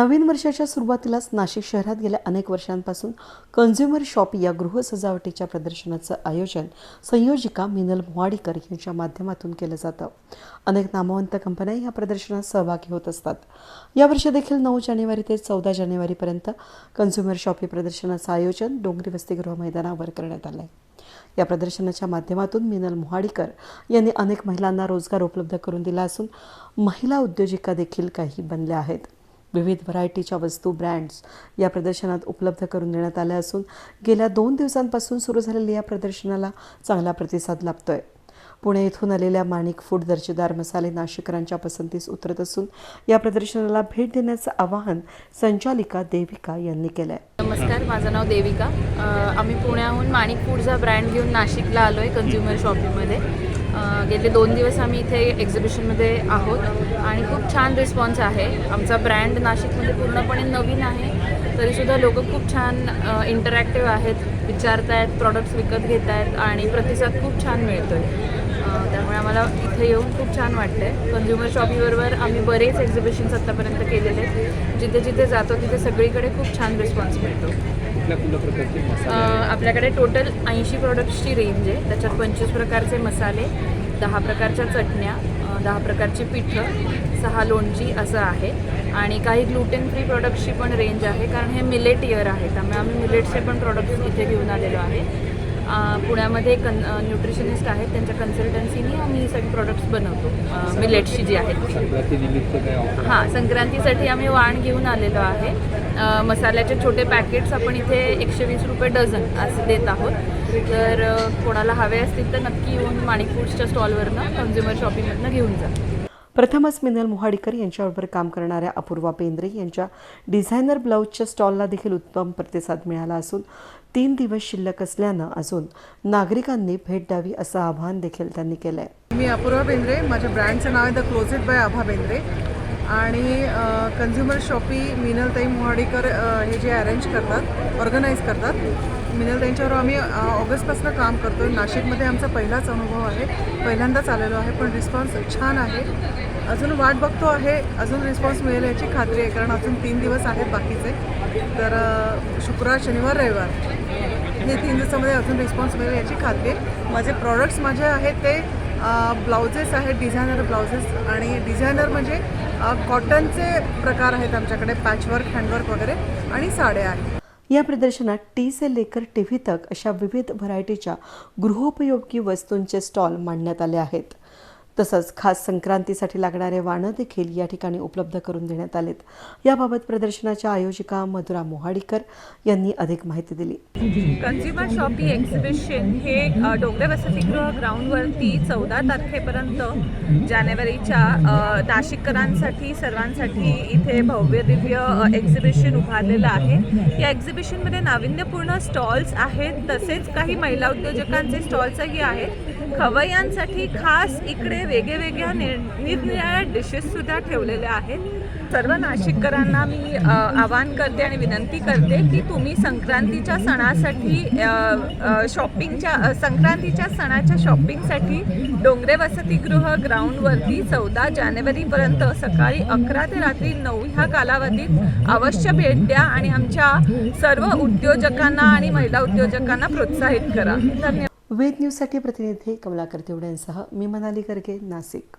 नवीन वर्षाच्या सुरुवातीलाच नाशिक शहरात गेल्या अनेक वर्षांपासून कन्झ्युमर शॉप या गृह सजावटीच्या प्रदर्शनाचं आयोजन संयोजिका मिनल मोवाडीकर यांच्या माध्यमातून केलं जातं. अनेक नामवंत कंपन्या या प्रदर्शनात सहभागी होत असतात. यावर्षी देखील नऊ जानेवारी ते चौदा जानेवारीपर्यंत कन्झ्युमर शॉप या प्रदर्शनाचं आयोजन डोंगरी वसतिगृह मैदानावर करण्यात आलं आहे या प्रदर्शनाच्या माध्यमातून मिनल मोहाडीकर यांनी अनेक महिलांना रोजगार उपलब्ध करून दिला असून महिला उद्योजिका देखील काही बनल्या आहेत. विविध व्हरायटीच्या वस्तू ब्रँड्स या प्रदर्शनात उपलब्ध करून देण्यात आल्या असून गेल्या दोन दिवसांपासून सुरू झालेल्या या प्रदर्शनाला चांगला प्रतिसाद लाभतोय. पुणे येथून आलेल्या माणिक फूड दर्जेदार मसाले नाशिकरांच्या पसंतीस उतरत असून या प्रदर्शनाला भेट देण्याचं आवाहन संचालिका देविका यांनी केलं आहे नमस्कार माझं नाव देविका. आम्ही पुण्याहून माणिक फूडचा ब्रँड घेऊन नाशिकला आलो आहे कन्झ्युमर शॉपिंगमध्ये गेले दोन दिवस आम्ही इथे एक्झिबिशनमध्ये आहोत. आणि खूप छान रिस्पॉन्स आहे. आमचा ब्रँड नाशिकमध्ये पूर्णपणे नवीन आहे. तरीसुद्धा लोक खूप छान इंटरॅक्टिव्ह आहेत विचारतायत प्रॉडक्ट्स विकत घेत आहेत आणि प्रतिसाद खूप छान मिळतो आहे त्यामुळे आम्हाला इथे येऊन खूप छान वाटतं आहे कन्झ्युमर शॉपिंगबरोबर आम्ही बरेच एक्झिबिशन्स आत्तापर्यंत केलेले आहेत. जिथे जिथे जातो तिथे सगळीकडे खूप छान रिस्पॉन्स मिळतो. आपल्याकडे टोटल ऐंशी प्रोडक्ट्सची रेंज आहे. त्याच्यात पंचवीस प्रकारचे मसाले दहा प्रकारच्या चटण्या दहा प्रकारची पिठं सहा लोणची असं आहे. आणि काही ग्लुटेन फ्री प्रोडक्ट्सची पण रेंज आहे कारण हे मिलेट इयर आहे. त्यामुळे आम्ही मिलेटचे पण प्रोडक्ट्स इथे घेऊन आलेलो आहे. पुण्यामध्ये कन न्यूट्रिशनिस्ट आहेत त्यांच्या कन्सल्टन्सीनी आम्ही सगळे प्रोडक्ट्स बनवतो. मिलेटची जी आहेत. हां संक्रांतीसाठी आम्ही वाण घेऊन आलेलो आहे. मसाल्याचे छोटे पॅकेट्स आपण इथे एकशे वीस रुपये डझन असे देत आहोत. तर कोणाला हवे असतील तर नक्की येऊन माणिक फूड्सच्या स्टॉलवरनं कन्झ्युमर शॉपिंगमधनं घेऊन जा. प्रथमच मिनल मोहाडीकर यांच्याबरोबर काम करणाऱ्या अपूर्वा पेंद्रे यांच्या डिझायनर ब्लाऊजच्या स्टॉलला देखील उत्तम प्रतिसाद मिळाला असून तीन दिवस शिल्लक असल्यानं अजून नागरिकांनी भेट द्यावी असं आवाहन देखील त्यांनी केलं आहे मी अपूर्वा बेंद्रे माझ्या ब्रँडचं नाव आहे the closet by Abha Bendre आणि कन्झ्युमर शॉपी मिनलताई मोहाडीकर हे जे अरेंज करतात ऑर्गनाईज करतात मिनलताईंच्यावर आम्ही ऑगस्टपासून काम करतो आहे नाशिकमध्ये आमचा पहिलाच अनुभव आहे. पहिल्यांदाच आलेलो आहे पण रिस्पॉन्स छान आहे. अजून वाट बघतो आहे अजून रिस्पॉन्स मिळेल याची खात्री आहे कारण अजून तीन दिवस आहेत बाकीचे. तर शुक्रवार शनिवार रविवार. हे तीन दिवसामध्ये अजून रिस्पॉन्स मिळेल याची खात्री आहे. माझे प्रॉडक्ट्स माझे आहेत ते ब्लाउजेस आहेत डिझायनर ब्लाउजेस आणि डिझायनर म्हणजे कॉटनचे प्रकार आहेत आमच्याकडे पॅचवर्क हँडवर्क वगैरे आणि साड्या आहेत. या प्रदर्शनात टी से लेकर टीव्ही तक अशा विविध व्हरायटीच्या गृहोपयोगी वस्तूंचे स्टॉल मांडण्यात आले आहेत. तसंच खास संक्रांतीसाठी लागणारे वाणं देखील या ठिकाणी उपलब्ध करून देण्यात आलेत. याबाबत प्रदर्शनाच्या आयोजिका मधुरा मोहाडीकर यांनी अधिक माहिती दिली. कन्झ्युमर शॉपिंग एक्झिबिशन हे डोंगरे वसतिगृह ग्राउंडवरती चौदा तारखेपर्यंत जानेवारीच्या नाशिककरांसाठी सर्वांसाठी इथे भव्य दिव्य एक्झिबिशन उभारलेलं आहे. या एक्झिबिशनमध्ये नाविन्यपूर्ण स्टॉल्स आहेत तसेच काही महिला उद्योजकांचे स्टॉल्सही आहेत. खवय्यांसाठी खास इकडे वेगवेगळ्या निर निरनिराळ्या डिशेससुद्धा ठेवलेल्या आहेत. सर्व नाशिककरांना मी आवाहन करते आणि विनंती करते की तुम्ही संक्रांतीच्या सणासाठी शॉपिंगच्या संक्रांतीच्या सणाच्या शॉपिंगसाठी डोंगरे वसतिगृह ग्राउंडवरती चौदा जानेवारीपर्यंत सकाळी अकरा ते रात्री नऊ ह्या कालावधीत अवश्य भेट द्या आणि आमच्या सर्व उद्योजकांना आणि महिला उद्योजकांना प्रोत्साहित करा. धन्यवाद. वेद न्यूजसाठी प्रतिनिधी कमलाकर तेवड्यांसह मी मनाली गर्गे नाशिक.